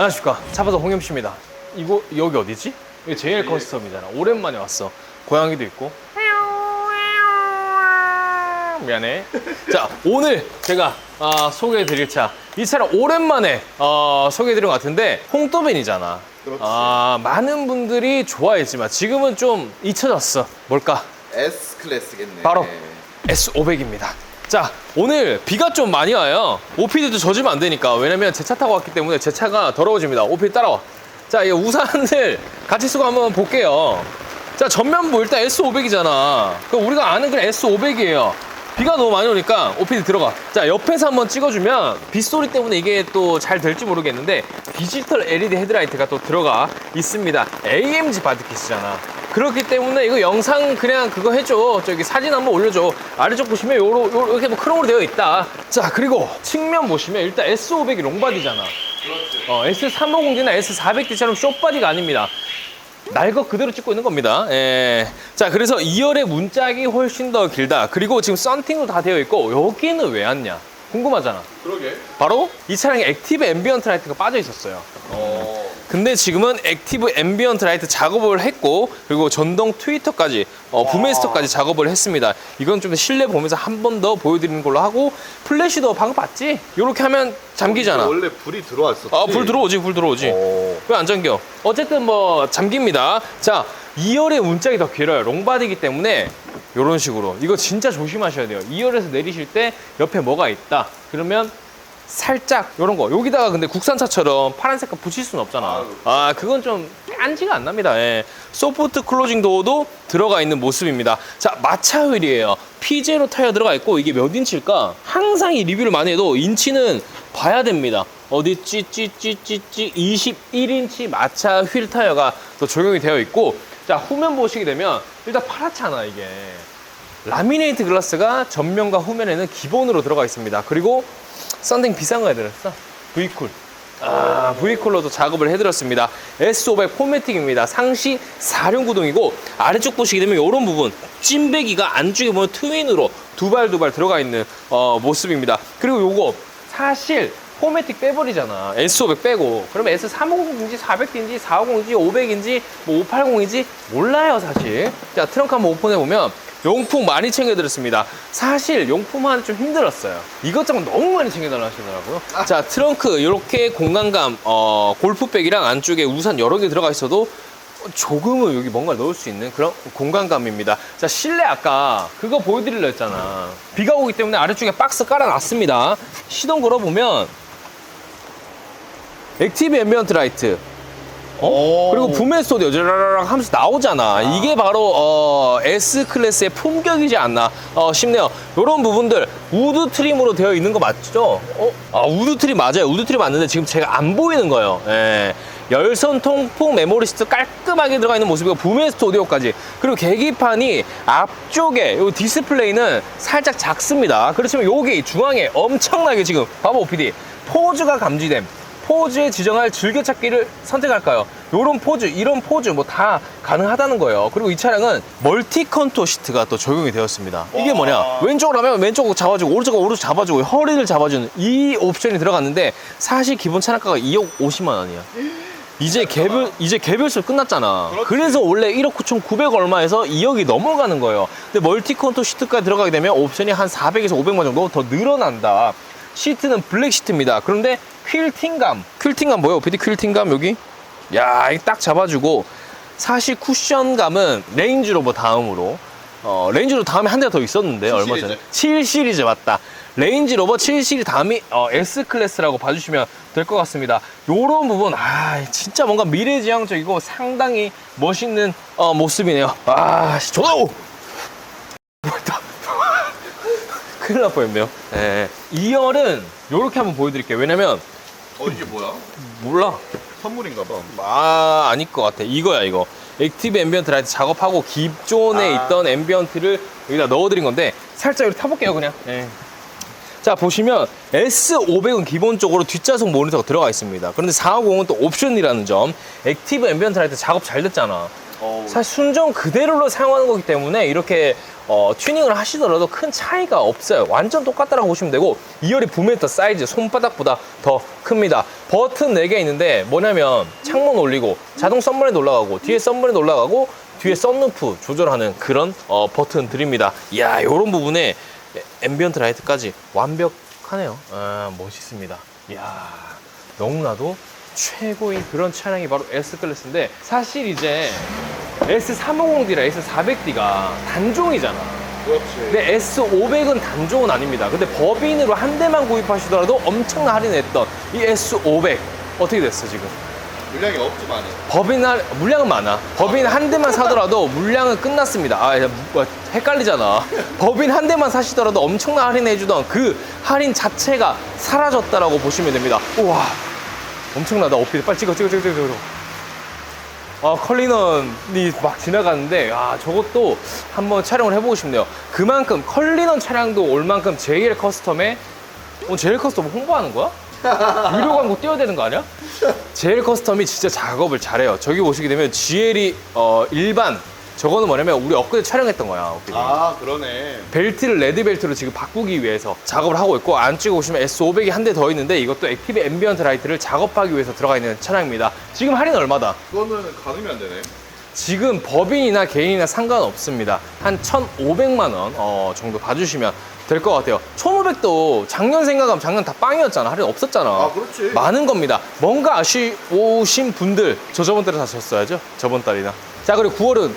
안녕하십니까 차바사 홍염씨입니다 이거 여기 어디지? 이거 JL 커스텀이잖아 오랜만에 왔어 고양이도 있고 미안해 자 오늘 제가 아, 소개해드릴 차 이 차를 오랜만에 어, 소개해드린 것 같은데 홍또벤이잖아 그렇지. 아, 많은 분들이 좋아했지만 지금은 좀 잊혀졌어 뭘까? S 클래스겠네. 바로 S500입니다. 자, 오늘 비가 좀 많이 와요. 오피디도 젖으면 안 되니까. 왜냐면 제 차 타고 왔기 때문에 제 차가 더러워집니다. 오피디 따라와. 자, 이 우산을 같이 쓰고 한번 볼게요. 자, 전면부 일단 S500이잖아. 그 우리가 아는 그냥 S500이에요. 비가 너무 많이 오니까 오피디 들어가. 자, 옆에서 한번 찍어주면 빗소리 때문에 이게 또 잘 될지 모르겠는데 디지털 LED 헤드라이트가 또 들어가 있습니다. AMG 바디키스잖아. 그렇기 때문에 이거 영상 그냥 그거 해줘. 저기 사진 한번 올려줘. 아래쪽 보시면 요로, 요, 이렇게 뭐 크롬으로 되어 있다. 자, 그리고 측면 보시면 일단 S500이 롱바디잖아. 어, S350D나 S400D처럼 숏바디가 아닙니다. 날것 그대로 찍고 있는 겁니다. 예. 자, 그래서 2열의 문짝이 훨씬 더 길다. 그리고 지금 썬팅도 다 되어 있고, 여기는 왜 왔냐? 궁금하잖아. 그러게. 바로 이 차량에 액티브 앰비언트 라이트가 빠져 있었어요. 어. 근데 지금은 액티브 앰비언트 라이트 작업을 했고 그리고 전동 트위터까지 어, 부메스터까지 작업을 했습니다. 이건 좀 실내 보면서 한 번 더 보여드리는 걸로 하고 플래시도 방금 봤지? 이렇게 하면 잠기잖아. 원래 불이 들어왔었지. 아, 불 들어오지, 불 들어오지. 어. 왜안 잠겨? 어쨌든 뭐 잠깁니다. 자, 2열의 문짝이 더 길어요. 롱바디이기 때문에 이런 식으로 이거 진짜 조심하셔야 돼요. 2열에서 내리실 때 옆에 뭐가 있다. 그러면 살짝 이런 거 여기다가 근데 국산차처럼 파란 색깔 붙일 수는 없잖아. 아 그건 좀 깐지가 안 납니다. 예. 소프트 클로징 도어도 들어가 있는 모습입니다. 자 마차 휠이에요. 피제로 타이어 들어가 있고 이게 몇 인치일까? 항상 이 리뷰를 많이 해도 인치는 봐야 됩니다. 어디 찌찌찌찌찌 21인치 마차 휠 타이어가 또 적용이 되어 있고 자 후면 보시게 되면 일단 파랗잖아 이게. 라미네이트 글라스가 전면과 후면에는 기본으로 들어가 있습니다. 그리고 썬팅 비싼 거 해드렸어. V쿨. 아, V쿨로도 작업을 해드렸습니다. S500 포매틱입니다. 상시 4륜 구동이고 아래쪽 보시게 되면 이런 부분 찐배기가 안쪽에 보면 트윈으로 두 발 두 발 들어가 있는 어, 모습입니다. 그리고 요거 사실 포매틱 빼버리잖아. S500 빼고. 그러면 S350인지 400인지 450인지 500인지 뭐 580인지 몰라요, 사실. 자, 트렁크 한번 오픈해 보면 용품 많이 챙겨드렸습니다. 사실 용품 하나 좀 힘들었어요. 이것저것 너무 많이 챙겨달라 하시더라고요. 자, 트렁크 이렇게 공간감, 어, 골프백이랑 안쪽에 우산 여러 개 들어가 있어도 조금은 여기 뭔가 넣을 수 있는 그런 공간감입니다. 자, 실내 아까 그거 보여드리려 했잖아. 비가 오기 때문에 아래쪽에 박스 깔아놨습니다. 시동 걸어보면 액티브 앰비언트 라이트, 어. 그리고 부메스토도 여자라락 하면서 나오잖아. 이게 바로 어, S 클래스의 품격이지 않나 어, 싶네요. 이런 부분들 우드 트림으로 되어 있는 거 맞죠? 어? 아 우드 트림 맞아요. 우드 트림 맞는데 지금 제가 안 보이는 거예요. 예. 열선 통풍 메모리 시트 깔끔하게 들어가 있는 모습이고 부메스토 오디오까지 그리고 계기판이 앞쪽에 요 디스플레이는 살짝 작습니다. 그렇지만 여기 중앙에 엄청나게 지금 봐봐 OPD 포즈가 감지됨. 포즈에 지정할 즐겨찾기를 선택할까요? 요런 포즈, 이런 포즈 뭐 다 가능하다는 거예요. 그리고 이 차량은 멀티 컨토 시트가 또 적용이 되었습니다. 이게 뭐냐? 왼쪽으로 하면 왼쪽 잡아주고 오른쪽으로 오른쪽 잡아주고 허리를 잡아주는 이 옵션이 들어갔는데 사실 기본 차량가가 2억 50만 원이야. 이제 개별 이제 개별수 끝났잖아. 그래서 원래 1억 9천 9백 얼마에서 2억이 넘어가는 거예요. 근데 멀티 컨토 시트까지 들어가게 되면 옵션이 한 400에서 500만 정도 더 늘어난다. 시트는 블랙 시트입니다. 그런데 퀼팅감, 퀼팅감 뭐예요? PD 퀼팅감 여기? 야, 이딱 잡아주고 사실 쿠션감은 레인지 로버 다음으로 어, 레인지 로버 다음에 한 대가 더 있었는데 7 얼마 전에 7 시리즈 맞다. 레인지 로버 7 시리즈 다음이 어, S 클래스라고 봐주시면 될 것 같습니다. 요런 부분 아 진짜 뭔가 미래지향적이고 상당히 멋있는 어, 모습이네요. 아 씨, 좋아. 뭐다. 큰일 날 뻔했네요. 예. 2열은 요렇게 한번 보여드릴게요. 왜냐면 어 이게 뭐야? 몰라. 선물인가 봐. 아 아닐 것 같아 이거야 이거 액티브 앰비언트 라이트 작업하고 기존에 아. 있던 앰비언트를 여기다 넣어드린 건데 살짝 이렇게 타볼게요 그냥 예. 자 보시면 S500은 기본적으로 뒷좌석 모니터가 들어가 있습니다 그런데 450은 또 옵션이라는 점 액티브 앰비언트 라이트 작업 잘 됐잖아 사실 순정 그대로로 사용하는 거기 때문에 이렇게 어, 튜닝을 하시더라도 큰 차이가 없어요. 완전 똑같다라고 보시면 되고 2열이 9m 사이즈 손바닥보다 더 큽니다. 버튼 4개 있는데 뭐냐면 창문 올리고 자동 썬브레드 올라가고 뒤에 썬브레드 올라가고 뒤에 썬루프 조절하는 그런 어, 버튼들입니다. 이야 이런 부분에 앰비언트 라이트까지 완벽하네요. 아, 멋있습니다. 이야 너무나도 최고인 그런 차량이 바로 S클래스인데 사실 이제 S350D랑 S400D가 단종이잖아. 그렇지. 근데 S500은 단종은 아닙니다. 근데 법인으로 한 대만 구입하시더라도 엄청나 할인했던 이 S500 어떻게 됐어 지금? 물량이 없지 많이. 법인 할 물량은 많아. 법인 한 대만 사더라도 물량은 끝났습니다. 아, 야, 뭐, 헷갈리잖아. 법인 한 대만 사시더라도 엄청나 할인해주던 그 할인 자체가 사라졌다라고 보시면 됩니다. 우와, 엄청나다. 어필 빨리 찍어, 찍어, 찍어, 찍어. 찍어. 아, 컬리넌이 막 지나가는데, 아, 저것도 한번 촬영을 해보고 싶네요. 그만큼 컬리넌 차량도 올 만큼 JL 커스텀에, 어, JL 커스텀 홍보하는 거야? 유료 광고 띄워야 되는 거 아니야? JL 커스텀이 진짜 작업을 잘해요. 저기 보시게 되면 GL이 어, 일반 저거는 뭐냐면 우리 엊그제 촬영했던 거야. 엊그제. 아 그러네. 벨트를 레드 벨트로 지금 바꾸기 위해서 작업을 하고 있고 안쪽에 보시면 S500이 한 대 더 있는데 이것도 액티브 앰비언트 라이트를 작업하기 위해서 들어가 있는 차량입니다. 지금 할인 얼마다? 그거는 가늠이 안 되네. 지금 법인이나 개인이나 상관없습니다. 한 1,500만 원 어, 정도 봐주시면 될 것 같아요. 1,500도 작년 생각하면 작년 다 빵이었잖아. 할인 없었잖아. 아 그렇지. 많은 겁니다. 뭔가 아쉬우신 분들 저 저번 달에 사셨어야죠. 저번 달이나. 자 그리고 9월은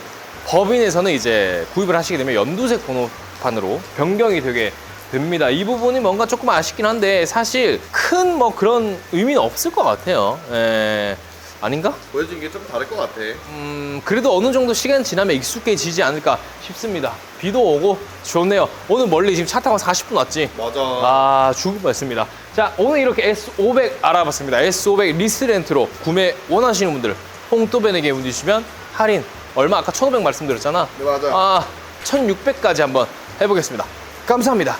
법인에서는 이제 구입을 하시게 되면 연두색 번호판으로 변경이 되게 됩니다. 이 부분이 뭔가 조금 아쉽긴 한데 사실 큰 뭐 그런 의미는 없을 것 같아요. 에, 아닌가? 보여진 게좀 다를 것 같아. 음, 그래도 어느 정도 시간 지나면 익숙해지지 않을까 싶습니다. 비도 오고 좋네요. 오늘 멀리 지금 차 타고 40분 왔지? 맞아. 아, 죽을 뻔했습니다. 자, 오늘 이렇게 S500 알아봤습니다. S500 리스렌트로 구매 원하시는 분들 홍또벤에게 문의 주시면 할인 얼마 아까 1,500 말씀드렸잖아. 네 맞아. 아, 1,600까지 한번 해보겠습니다. 감사합니다.